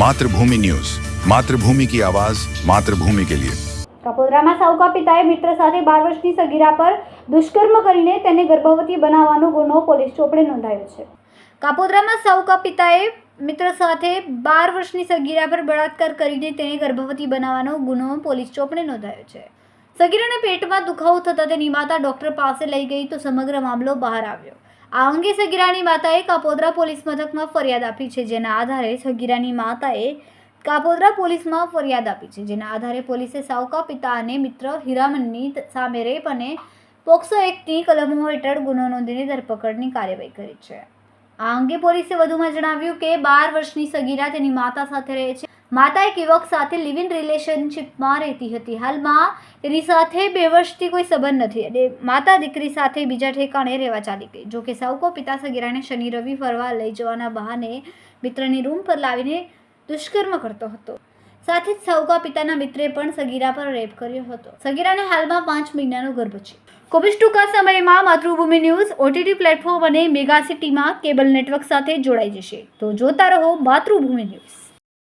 Mathrubhumi news. Mathrubhumi કી આવાજ, માતૃભૂમિ કે લિયે. કપોદરામાં સાવકા પિતાએ મિત્ર સાથે બાર વર્ષની સગીરા પર દુષ્કર્મ કરીને તેને ગર્ભવતી બનાવવાનો ગુનો પોલીસ ચોપડે નોંધાયો છે. કાપોદરામાં સાવકા પિતાએ મિત્ર સાથે બાર વર્ષની સગીરા પર બળાત્કાર કરીને તેને ગર્ભવતી બનાવવાનો ગુનો પોલીસ ચોપડે નોંધાયો છે. સગીરાને પેટમાં દુખાવો થતાં તેની માતા ડૉક્ટર પાસે લઈ ગઈ તો સમગ્ર મામલો બહાર આવ્યો. આ અંગે સગીરાની માતાએ કાપોદરા પોલીસ મથકમાં ફરિયાદ આપી છે, જેના આધારે સગીરાની માતાએ કાપોદરા પોલીસમાં ફરિયાદ આપી છે, જેના આધારે પોલીસે સાવકા પિતા અને મિત્ર હીરામનની સામે રેપ અને પોક્સો એક્ટની કલમો હેઠળ ગુનો નોંધીને ધરપકડની કાર્યવાહી કરી છે. આ અંગે પોલીસે વધુમાં જણાવ્યું કે બાર વર્ષની સગીરા તેની માતા સાથે રહે છે. માતા એક યુવક સાથે લિવ ઇન રિલેશનશિપમાં રહેતી હતી. હાલમાં તેની સાથે બે વર્ષથી કોઈ સંબંધ નથી. અને માતા દીકરી સાથે બીજા ઠેકાણે રહેવા ચાલી ગઈ. જોકે સાવકો પિતા સગીરાને શનિ, રવિ ફરવા લઈ જવાના બહાને મિત્રની રૂમ પર લાવીને દુષ્કર્મ કરતો હતો. સાથે જ સૌકા પિતાના મિત્રે પણ સગીરા પર રેપ કર્યો હતો. સગીરાને હાલમાં પાંચ મહિનાનો ગર્ભ છે. કોવિડ ટૂંકા સમયમાં માતૃભૂમિ ન્યૂઝ, ઓટીટી પ્લેટફોર્મ અને મેગા સિટીમાં કેબલ નેટવર્ક સાથે જોડાઈ જશે. તો જોતા રહો માતૃભૂમિ ન્યૂઝ.